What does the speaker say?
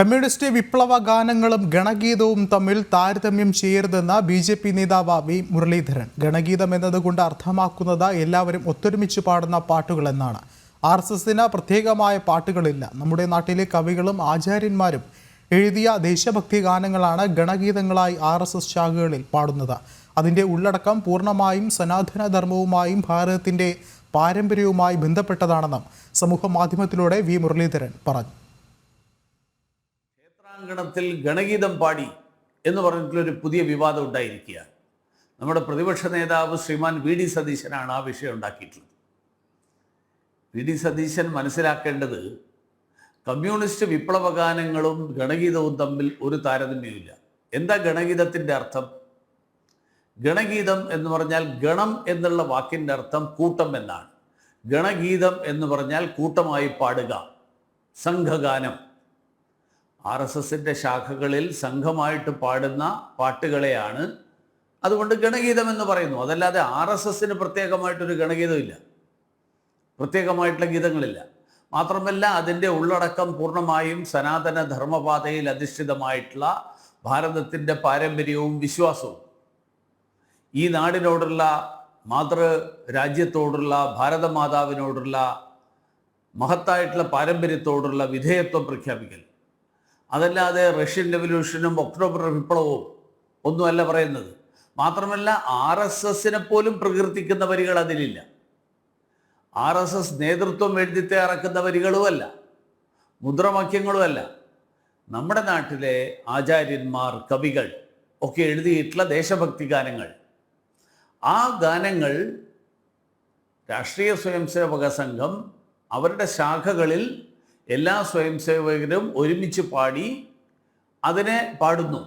Communist വിപ്ലവ ഗാനങ്ങളും ഗണഗീതവും തമ്മിൽ താരതമ്യം ചെയ്യരുതെന്ന് ബി ജെ പി നേതാവ് വി മുരളീധരൻ. ഗണഗീതം എന്നതുകൊണ്ട് അർത്ഥമാക്കുന്നത് എല്ലാവരും ഒത്തൊരുമിച്ച് പാടുന്ന പാട്ടുകൾ എന്നാണ്. ആർ എസ് എസിന് പ്രത്യേകമായ പാട്ടുകളില്ല. നമ്മുടെ നാട്ടിലെ കവികളും ആചാര്യന്മാരും എഴുതിയ ദേശഭക്തി ഗാനങ്ങളാണ് ഗണഗീതങ്ങളായി ആർ എസ് എസ് ശാഖകളിൽ പാടുന്നത്. അതിന്റെ ഉള്ളടക്കം പൂർണമായും സനാതന ധർമ്മവുമായും ഭാരതത്തിന്റെ പാരമ്പര്യവുമായി ബന്ധപ്പെട്ടതാണെന്നും സമൂഹ മാധ്യമത്തിലൂടെ വി മുരളീധരൻ പറഞ്ഞു. ക്ഷേത്രാങ്കണത്തിൽ ഗണഗീതം പാടി എന്ന് പറഞ്ഞിട്ടുള്ളൊരു പുതിയ വിവാദം ഉണ്ടായിരിക്കുക നമ്മുടെ പ്രതിപക്ഷ നേതാവ് ശ്രീമാൻ വി ഡി സതീശനാണ് ആ വിഷയം ഉണ്ടാക്കിയിട്ടുള്ളത്. വി ഡി സതീശൻ മനസ്സിലാക്കേണ്ടത് കമ്മ്യൂണിസ്റ്റ് വിപ്ലവഗാനങ്ങളും ഗണഗീതവും തമ്മിൽ ഒരു താരതമ്യമില്ല എന്താ ഗണഗീതത്തിന്റെ അർത്ഥം? ഗണഗീതം എന്ന് പറഞ്ഞാൽ ഗണം എന്നുള്ള വാക്കിന്റെ അർത്ഥം കൂട്ടം എന്നാണ്. ഗണഗീതം എന്ന് പറഞ്ഞാൽ കൂട്ടമായി പാടുക സംഘഗാനം. ആർ എസ് എസിന്റെ ശാഖകളിൽ സംഘമായിട്ട് പാടുന്ന പാട്ടുകളെയാണ്. അതുകൊണ്ട് ഗണഗീതം എന്ന് പറയുന്നു. അതല്ലാതെ ആർ എസ് എസിന് പ്രത്യേകമായിട്ടൊരു ഗണഗീതമില്ല. പ്രത്യേകമായിട്ടുള്ള ഗീതങ്ങളില്ല. മാത്രമല്ല അതിന്റെ ഉള്ളടക്കം പൂർണമായും സനാതന ധർമ്മപാതയിൽ അധിഷ്ഠിതമായിട്ടുള്ള ഭാരതത്തിന്റെ പാരമ്പര്യവും വിശ്വാസവും. ഈ നാടിനോടുള്ള മാതൃ രാജ്യത്തോടുള്ള ഭാരതമാതാവിനോടുള്ള മഹത്തായിട്ടുള്ള പാരമ്പര്യത്തോടുള്ള വിധേയത്വം പ്രഖ്യാപിക്കൽ. അതല്ലാതെ റഷ്യൻ റെവല്യൂഷനും ഒക്ടോബർ വിപ്ലവവും ഒന്നുമല്ല പറയുന്നത്. മാത്രമല്ല ആർ എസ് എസിനെ പോലും പ്രകീർത്തിക്കുന്ന വരികൾ അതിലില്ല. ആർ എസ് എസ് നേതൃത്വം എഴുതി തയ്യാറാക്കുന്ന വരികളുമല്ല. മുദ്രാവാക്യങ്ങളുമല്ല. നമ്മുടെ നാട്ടിലെ ആചാര്യന്മാർ കവികൾ ഒക്കെ എഴുതിയിട്ടുള്ള ദേശഭക്തി ഗാനങ്ങൾ. ആ ഗാനങ്ങൾ രാഷ്ട്രീയ സ്വയംസേവക സംഘം അവരുടെ ശാഖകളിൽ എല്ലാ സ്വയം സേവകരും ഒരുമിച്ച് പാടി അതിനെ പാടുന്നു.